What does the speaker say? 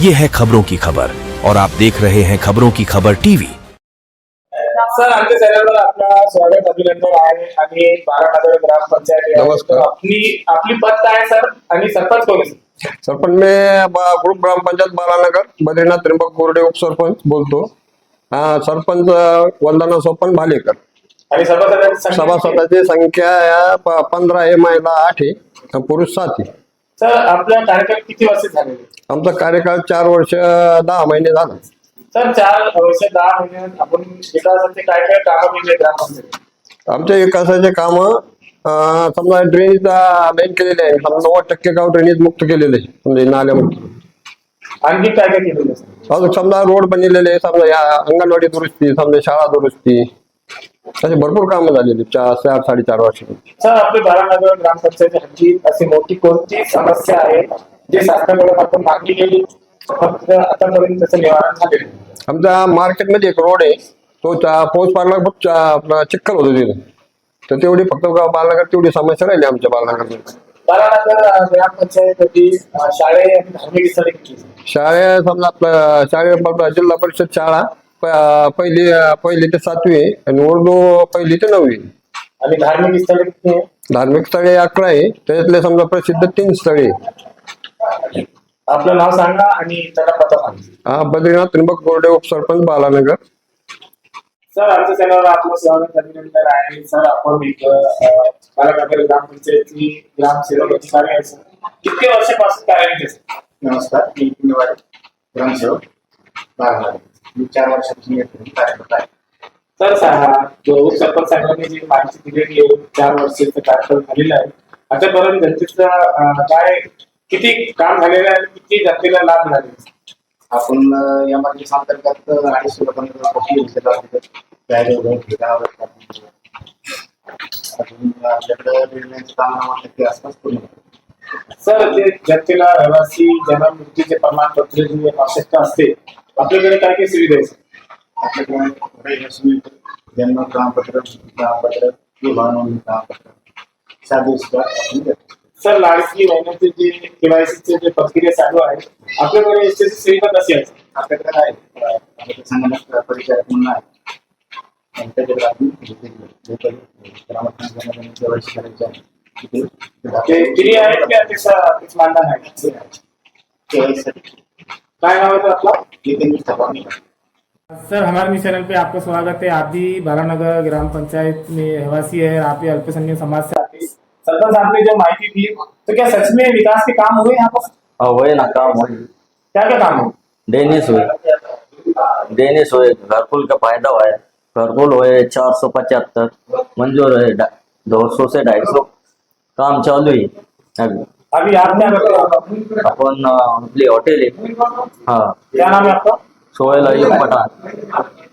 ये है खबरों की खबर और आप देख रहे हैं खबरों की खबर टीवी सर आमच्या चॅनलवर आपलं स्वागत अभिनंदन आहे आणि बारानगर ग्रामपंचायत आहे. नमस्कार. तर आपली आपली पद काय आहे, सर आणि सरपंच कोण आहे? सरपंच मी ब- ग्रुप ग्रामपंचायत बालानगर बद्रीनाथ त्र्यंबक गोरडे उपसरपंच बोलतो हा, सरपंच अं, वंदना सोपन भालेकर आणि सभासदांची संख्या? सभासदाची संख्या या प- पंधरा आहे महिला आठ आहे आणि पुरुष सात आहे सर आपल्या कार्यक्रम किती वर्ष झालेले आमचा कार्यकाळ चार वर्ष दहा महिने झाला. सर चार वर्ष दहा महिन्यात आपण विकासाचे काय काय कामं केले ग्रामपंचायत? आमच्या विकासाचे काम समजा ड्रेनेज मेन केलेले आहे. समजा नव्वद टक्के गाव ड्रेनेज मुक्त केलेले आहे म्हणजे नाल्यामध्ये आणखी काय काय केलेलं? अजून समजा रोड बनलेले आहे समजा या अंगणवाडी दुरुस्ती समजा शाळा दुरुस्ती असे भरपूर कामं झालेली चार चार साडेचार वर्ष. सर आपली बारानगर ग्रामपंचायत अशी मोठी कोणती समस्या आहे? जी शासनाकडे आपण मागणी केली फक्त आतापर्यंत त्याचं निवारण झालेलं? आमच्या मार्केटमध्ये एक रोड आहे. तो चा- पाऊस पडला खूप चा- आपला चिखल होतो तिथे तर तेवढी फक्त गा- बालनगर तेवढी समस्या राहिली आमच्या बालनगरमध्ये. बारानगर अं, ग्रामपंचायत अं, शाळे आणि धार्मिक स्थळे किती? शाळे समजा आपलं शाळे जिल्हा परिषद शाळा प- पहिली पहिली ते सातवी आहे आणि उर्दू पहिली ते नववी आहे. आणि धार्मिक स्थळे किती आहे? धार्मिक स्थळे अकरा आहे त्याच्यातले समजा प्रसिद्ध तीन स्थळे आहे. आपलं नाव सांगा आणि त्याला पत्ता सांगा हा बद्रीनाथ त्रिंबक गोरडे उपसरपंच बालानगर सर आमच्या चॅनलवर आपलं स्वागत अभिनंदन आहे सर आपण एक अं, बारानगर ग्रामपंचायतची ग्रामसेवक अधिकारी आहे सर किती वर्षापासून कार्यरत आहे सर? नमस्कार मी निवाड ग्रामसेवक बारामती मी चार वर्षापासून येतो कार्यरत आहे. सर सा- जो सरपंच साहेबांनी जी माहिती दिलेली आहे चार वर्षाचं कार्यकाळ झालेलं आहे. आतापर्यंत जनतेचं काय किती काम झालेलं आहे आणि किती जनतेला लाभ झाले आपण या मागील अंतर्गत अडीचशे लोकांना कोटी घेतलेला आहे त्यावेळी वगैरे भेटा वगैरे अजून आपल्याकडे निर्णयाचं काम नव्वद टक्के आसपास पूर्ण होतं. सर ते जनतेला रहिवासी जन्म मृत्यूचे प्रमाणपत्र जी आवश्यकता असते आपल्याकडे काय काय सुविधा आहे जन्म प्रमाणपत्र प्रमाणपत्र विवाह नोंदणी प्रमाणपत्र साधे सुद्धा सर लाडकी महिन्याचे जे केवायसीचे जे प्रक्रिया चालू आहे आपल्याकडे याची सुविधा कशी आहे? आपल्याकडे आहे. संगणक परिचय म्हणून आहे. आणि त्याच्याकडे आपण केलं. ग्रामपंचायतीमध्ये केवायसी करायची आहे. तिथे ते फ्री आहेत की? अपेक्षा अपेक्षा मानधन आहे. केवायसीसाठी काय नाव आहे सर आपला? नितीन मिठापाणी सर हमारे न्यूज़ चैनल पे आपका स्वागत है। आप भी बारानगर ग्राम पंचायत में रहवासी है आप भी अल्पसंख्यक समाज से आते हैं। सरपंच आपने जो माहिती दी तो क्या सच में विकास के काम हुए यहाँ पर? हाँ वही ना काम वही क्या क्या काम हुए? डेनिस हुए। डेनिस हुए घरकुल का फ़ायदा हुआ है। घरकुल हुए चार सौ पचहत्तर मंजूर है दो सौ से ढाई सौ। काम चालू है। अभी अभी आप क्या करते हो अपन हॉटेल है हाँ. क्या नाम है आपका सोहेल अय्यूब पठान